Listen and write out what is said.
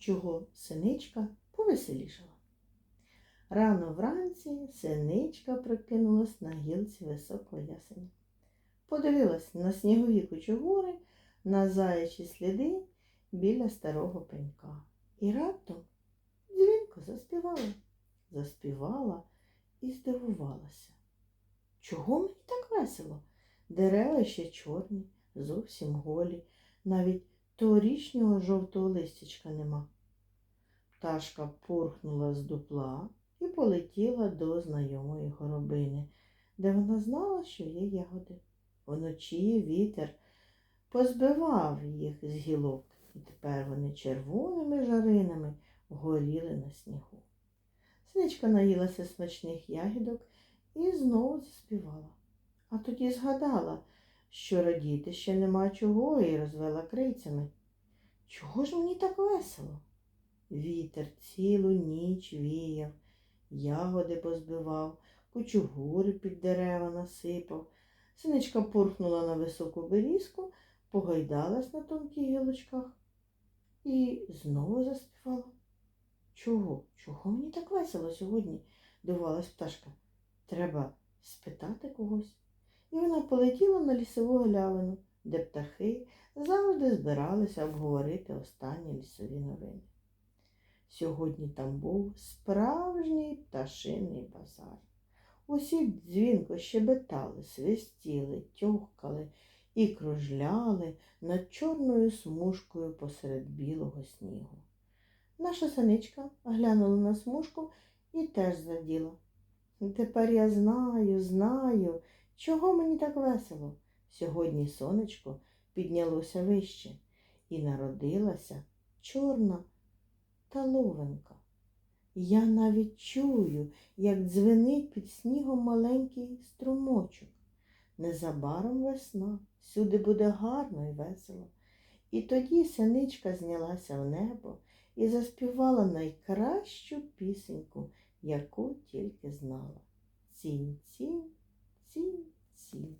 чого синичка повеселішала. Рано вранці синичка прокинулась на гілці високого ясеня. Подивилась на снігові кучугури, на заячі сліди біля старого пенька. І раптом дзвінко заспівала, заспівала і здивувалася. Чого мені так весело? Дерева ще чорні, зовсім голі, навіть торічнього жовтого листячка нема. Пташка порхнула з дупла і полетіла до знайомої горобини, де вона знала, що є ягоди. Вночі вітер позбивав їх з гілок, і тепер вони червоними жаринами горіли на снігу. Синичка наїлася смачних ягідок і знову заспівала. А тоді згадала, що радіти ще нема чого, і розвела крицями. Чого ж мені так весело? Вітер цілу ніч віяв, ягоди позбивав, кучугури під дерева насипав. Синичка порхнула на високу берізку, погойдалась на тонких гілочках і знову заспівала. Чого? Чого мені так весело сьогодні? дивувалась пташка. Треба спитати когось. І вона полетіла на лісову галявину, де птахи завжди збиралися обговорити останні лісові новини. Сьогодні там був справжній пташиний базар. Усі дзвінко щебетали, свистіли, тьохкали і кружляли над чорною смужкою посеред білого снігу. Наша синичка глянула на смужку і теж зраділа. Тепер я знаю, знаю, чого мені так весело. Сьогодні сонечко піднялося вище і народилася чорна таловинка. Я навіть чую, як дзвенить під снігом маленький струмочок. Незабаром весна, всюди буде гарно і весело. І тоді синичка знялася в небо і заспівала найкращу пісеньку, яку тільки знала. Цінь, 心情。